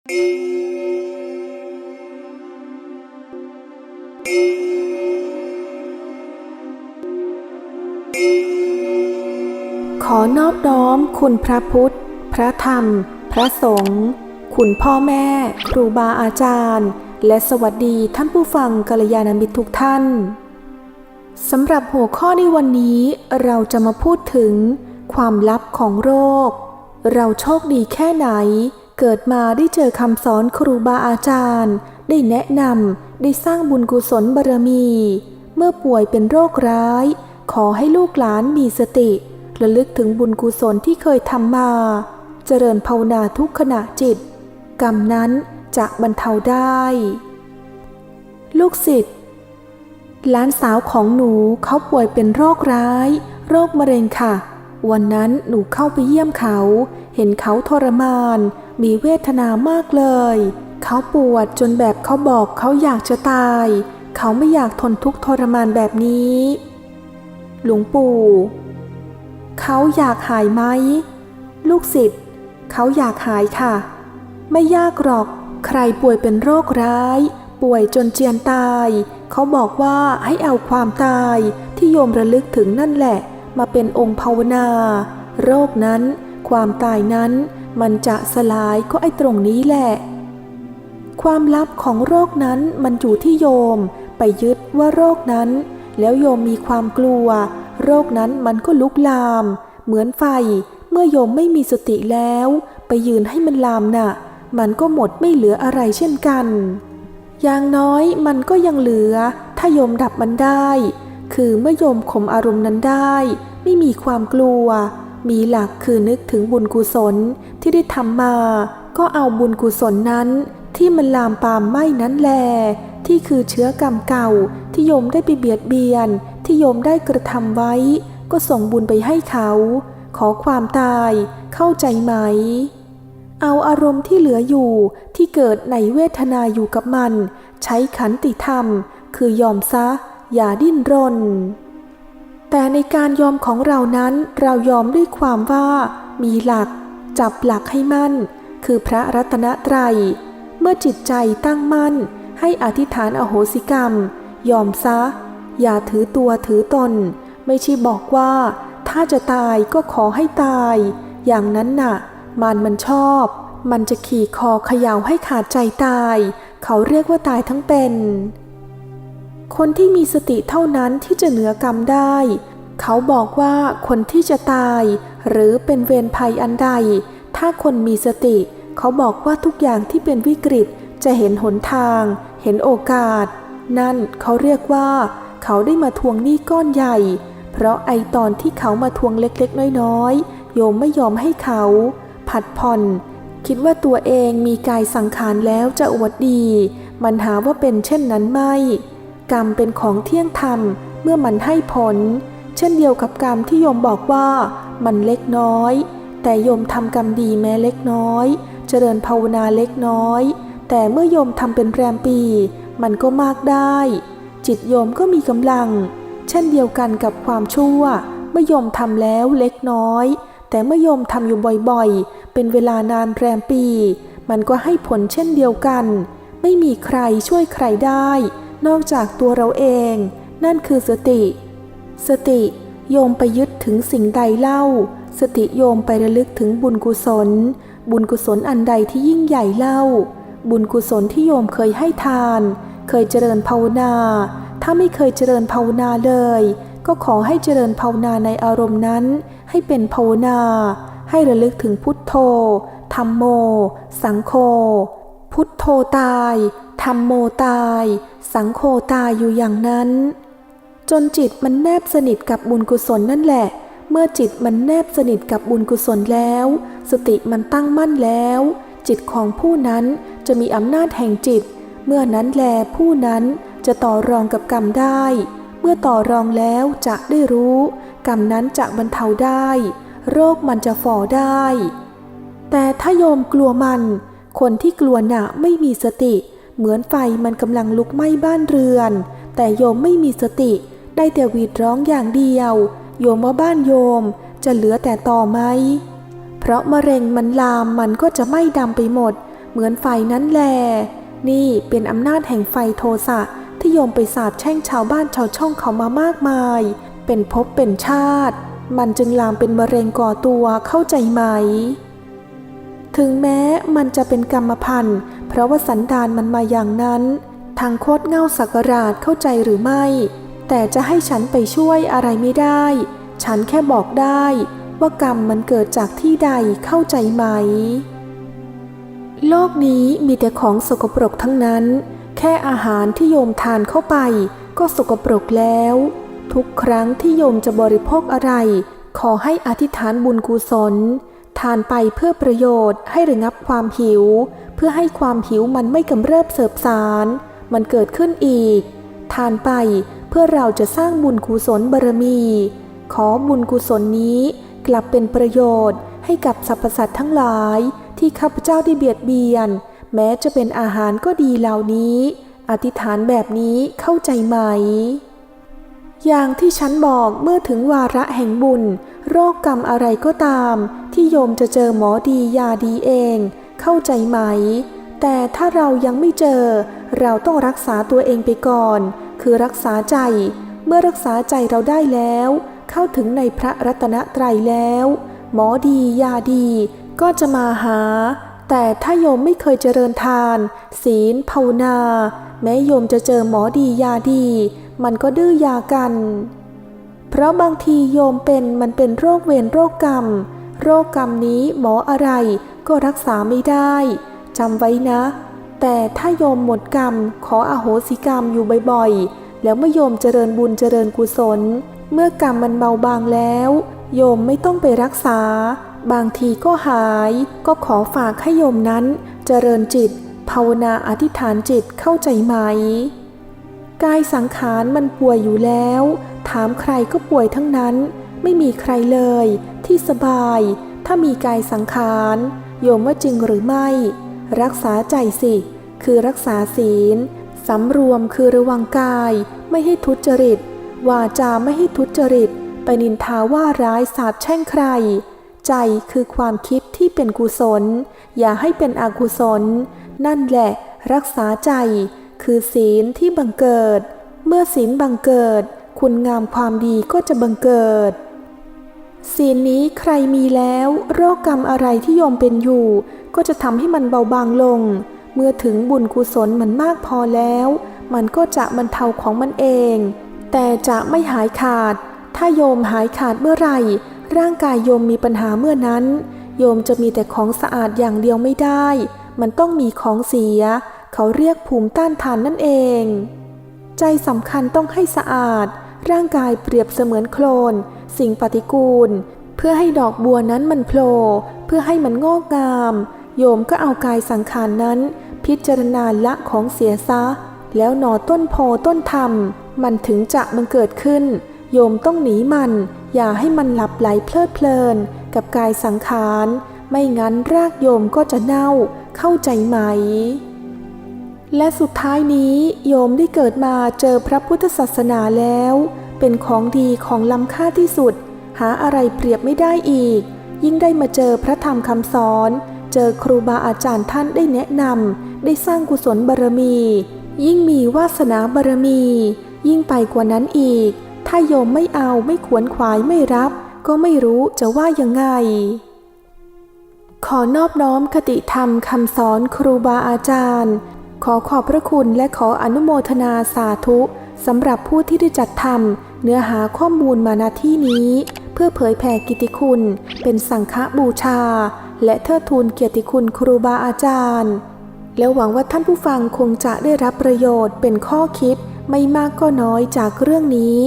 ขอนอบน้อมคุณพระพุทธ พระธรรม พระสงฆ์ คุณพ่อแม่ ครูบาอาจารย์ และสวัสดีท่านผู้ฟังกัลยาณมิตรทุกท่าน สำหรับหัวข้อในวันนี้เราจะมาพูดถึง ความลับของโรค เราโชคดีแค่ไหน เกิดมาได้เจอคำสอนครูบาอาจารย์ ได้แนะนำได้สร้างบุญกุศลบารมี เมื่อป่วยเป็นโรคร้าย ขอให้ลูกหลานมีสติ ระลึกถึงบุญกุศลที่เคยทำมา เจริญภาวนาทุกขณะจิต กรรมนั้นจะบรรเทาได้ ลูกศิษย์หลานสาวของหนูเขาป่วยเป็นโรคร้าย โรคมะเร็งค่ะ วันนั้นหนูเข้าไปเยี่ยมเขา เห็นเขาทรมาน มีเวทนามากเลย เขาปวดจนแบบเขาบอกเขาอยากจะตาย เขาไม่อยากทนทุกข์ทรมานแบบนี้ หลวงปู่ เขาอยากหายไหม ลูกศิษย์เขาอยากหายค่ะ ไม่ยากหรอก ใครป่วยเป็นโรคร้าย ป่วยจนเจียนตาย เขาบอกว่าให้เอาความตายที่โยมระลึกถึงนั่นแหละ มาเป็นองค์ภาวนา โรคนั้น ความตายนั้น มันจะสลายก็ไอ้ตรงนี้แหละ ความลับของโรคนั้นมันอยู่ที่โยมไปยึดว่าโรคนั้น แล้วโยมมีความกลัว โรคนั้นมันก็ลุกลาม เหมือนไฟ เมื่อโยมไม่มีสติแล้ว ไปยืนให้มันลามน่ะ มันก็หมดไม่เหลืออะไรเช่นกัน อย่างน้อยมันก็ยังเหลือ ถ้าโยมดับมันได้ คือเมื่อโยมข่มอารมณ์นั้นได้ ไม่มีความกลัว มีหลักคือนึกถึงบุญกุศลที่ได้ทำมา ก็เอาบุญกุศลนั้น ที่มันลามปามไหม้นั้นแล ที่คือเชื้อกรรมเก่าที่โยมได้ไปเบียดเบียน ที่โยมได้กระทำไว้ ก็ส่งบุญไปให้เขา ขอความตายเข้าใจไหม เอาอารมณ์ที่เหลืออยู่ที่เกิดในเวทนาอยู่กับมัน ใช้ขันติธรรม คือยอมซะ อย่าดิ้นรน แต่ในการยอมของเรานั้นเรายอมด้วยความว่า มีหลัก จับหลักให้มั่น คือพระรัตนตรัย เมื่อจิตใจตั้งมั่น ให้อธิษฐานอโหสิกรรม ยอมซะ อย่าถือตัวถือตน ไม่ใช่บอกว่า ถ้าจะตายก็ขอให้ตาย อย่างนั้นน่ะ มันมันชอบ มันจะขี่คอเขย่าให้ขาดใจตาย เขาเรียกว่าตายทั้งเป็น คนที่มีสติเท่านั้นที่จะเหนือกรรมได้ เขาบอกว่าคนที่จะตาย หรือเป็นเวรภัยอันใด ถ้าคนมีสติ เขาบอกว่าทุกอย่างที่เป็นวิกฤตจะเห็นหนทาง เห็นโอกาส นั่นเขาเรียกว่า เขาได้มาทวงหนี้ก้อนใหญ่ เพราะไอตอนที่เขามาทวงเล็กๆ น้อยๆ โยมไม่ยอมให้เขา ผัดผ่อน คิดว่าตัวเองมีกายสังขารแล้วจะอวดดี มันหาว่าเป็นเช่นนั้นไม่ กรรมเป็นของเที่ยงธรรมเมื่อมันให้ผล เช่นเดียวกับกรรมที่โยมบอกว่ามันเล็กน้อย แต่โยมทำกรรมดีแม้เล็กน้อย เจริญภาวนาเล็กน้อย แต่เมื่อโยมทำเป็นแรมปี มันก็มากได้ จิตโยมก็มีกำลัง เช่นเดียวกันกับความชั่ว เมื่อโยมทำแล้วเล็กน้อย แต่เมื่อโยมทำอยู่บ่อยๆ เป็นเวลานานแรมปี มันก็ให้ผลเช่นเดียวกัน ไม่มีใครช่วยใครได้ นอกจากตัวเราเอง นั่นคือสติ สติโยมไปยึดถึงสิ่งใดเล่า สติโยมไประลึกถึงบุญกุศล บุญกุศลอันใดที่ยิ่งใหญ่เล่า บุญกุศลที่โยมเคยให้ทาน เคยเจริญภาวนา ถ้าไม่เคยเจริญภาวนาเลย ก็ขอให้เจริญภาวนาในอารมณ์นั้น ให้เป็นภาวนา ให้ระลึกถึงพุทโธธรรมโม สังโฆพุทโธตาย ธรรมโมตาย สังโฆตายอยู่อย่างนั้น จนจิตมันแนบสนิทกับบุญกุศลนั่นแหละ เมื่อจิตมันแนบสนิทกับบุญกุศลแล้ว สติมันตั้งมั่นแล้ว จิตของผู้นั้นจะมีอำนาจแห่งจิต เมื่อนั้นแลผู้นั้นจะต่อรองกับกรรมได้ เมื่อต่อรองแล้วจะได้รู้ กรรมนั้นจะบรรเทาได้ โรคมันจะฝ่อได้ แต่ถ้าโยมกลัวมัน คนที่กลัวหนะไม่มีสติ เหมือนไฟมันกำลังลุกไหม้บ้านเรือน แต่โยมไม่มีสติ ได้แต่หวีดร้องอย่างเดียว โยมว่าบ้านโยมจะเหลือแต่ต่อไหม เพราะมะเร็งมันลามมันก็จะไหม้ดำไปหมด เหมือนไฟนั้นแล นี่เป็นอำนาจแห่งไฟโทสะที่โยมไปสาบแช่งชาวบ้านชาวช่องเขามามากมาย เป็นภพเป็นชาติ มันจึงลามเป็นมะเร็งก่อตัวเข้าใจไหม ถึงแม้มันจะเป็นกรรมพันธุ์ เพราะว่าสันดานมันมาอย่างนั้น ทางโคตรเง่าสักราชเข้าใจหรือไม่ แต่จะให้ฉันไปช่วยอะไรไม่ได้ ฉันแค่บอกได้ ว่ากรรมมันเกิดจากที่ใดเข้าใจไหม โลกนี้มีแต่ของสกปรกทั้งนั้น แค่อาหารที่โยมทานเข้าไป ก็สกปรกแล้ว ทุกครั้งที่โยมจะบริโภคอะไร ขอให้อธิษฐานบุญกุศลทานไปเพื่อประโยชน์ให้ระงับความหิว พื่อให้ความหิวมันไม่กำเริบเสบสาร มันเกิดขึ้นอีก ทานไปเพื่อเราจะสร้างบุญกุศลบารมี ขอบุญกุศลนี้กลับเป็นประโยชน์ให้กับสรรพสัตว์ทั้งหลาย ที่ข้าพเจ้าได้เบียดเบียน แม้จะเป็นอาหารก็ดีเหล่านี้ อธิษฐานแบบนี้เข้าใจไหม อย่างที่ฉันบอกเมื่อถึงวาระแห่งบุญ โรคกรรมอะไรก็ตาม ที่โยมจะเจอหมอดียาดีเอง เข้าใจไหม แต่ถ้าเรายังไม่เจอ เราต้องรักษาตัวเองไปก่อน คือรักษาใจ เมื่อรักษาใจเราได้แล้ว เข้าถึงในพระรัตนตรัยแล้ว หมอดียาดี ก็จะมาหา แต่ถ้าโยมไม่เคยเจริญทาน ศีลภาวนา แม้โยมจะเจอหมอดียาดี มันก็ดื้อยากัน เพราะบางทีโยมเป็นมันเป็นโรคเวรโรคกรรมโรคกรรมนี้หมออะไร ก็รักษาไม่ได้จำไว้นะ แต่ถ้าโยมหมดกรรม ขออโหสิกรรมอยู่บ่อยๆ แล้วเมื่อโยมเจริญบุญเจริญกุศล เมื่อกรรมมันเบาบางแล้ว โยมไม่ต้องไปรักษา บางทีก็หาย ก็ขอฝากให้โยมนั้น เจริญจิต ภาวนาอธิษฐานจิตเข้าใจไหม กายสังขารมันป่วยอยู่แล้ว ถามใครก็ป่วยทั้งนั้น ไม่มีใครเลย ที่สบาย ถ้ามีกายสังขาร โยมว่าจริงหรือไม่ รักษาใจสิ คือรักษาศีลสำรวมคือระวังกาย ไม่ให้ทุจริต วาจาไม่ให้ทุจริต ไปนินทาว่าร้ายสาบแช่งใคร ใจคือความคิดที่เป็นกุศล อย่าให้เป็นอกุศล นั่นแหละ รักษาใจ คือศีลที่บังเกิด เมื่อศีลบังเกิด คุณงามความดีก็จะบังเกิด ศีลนี้ใครมีแล้ว โรคกรรมอะไรที่โยมเป็นอยู่ ก็จะทำให้มันเบาบางลง เมื่อถึงบุญกุศลมันมากพอแล้ว มันก็จะบรรเทาของมันเอง แต่จะไม่หายขาด ถ้าโยมหายขาดเมื่อไหร่ ร่างกายโยมมีปัญหาเมื่อนั้น โยมจะมีแต่ของสะอาดอย่างเดียวไม่ได้ มันต้องมีของเสีย เขาเรียกภูมิต้านทานนั่นเอง ใจสำคัญต้องให้สะอาด ร่างกายเปรียบเสมือนโคลน สิ่งปฏิกูล เพื่อให้ดอกบัวนั้นมันโผล่เพื่อให้มันงอกงาม โยมก็เอากายสังขารนนั้น พิจารณาละของเสียซะ แล้วหนอต้นโพต้นธรรม มันถึงจะมันเกิดขึ้น โยมต้องหนีมัน อย่าให้มันหลับไหลเพลิดเพลิน กับกายสังขาร ไม่งั้นรากโยมก็จะเน่าเข้าใจไหมและสุดท้ายนี้โยมได้เกิดมาเจอพระพุทธศาสนาแล้ว เป็นของดีของล้ำค่าที่สุด หาอะไรเปรียบไม่ได้อีก ยิ่งได้มาเจอพระธรรมคำสอน เจอครูบาอาจารย์ท่านได้แนะนำได้สร้างกุศลบารมี ยิ่งมีวาสนาบารมี ยิ่งไปกว่านั้นอีก ถ้าโยมไม่เอาไม่ขวนขวายไม่รับ ก็ไม่รู้จะว่ายังไง ขอนอบน้อมคติธรรมคำสอนครูบาอาจารย์ ขอขอบพระคุณและขออนุโมทนาสาธุ สำหรับผู้ที่ได้จัดทำเนื้อหาข้อมูลมาณที่นี้ เพื่อเผยแผ่กิติคุณ เป็นสังฆบูชา และเทิดทูนเกียรติคุณครูบาอาจารย์ แล้วหวังว่าท่านผู้ฟังคงจะได้รับประโยชน์เป็นข้อคิดไม่มากก็น้อยจากเรื่องนี้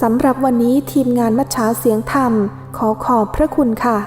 สำหรับวันนี้ทีมงานมัชชาเสียงธรรม ขอขอบพระคุณค่ะ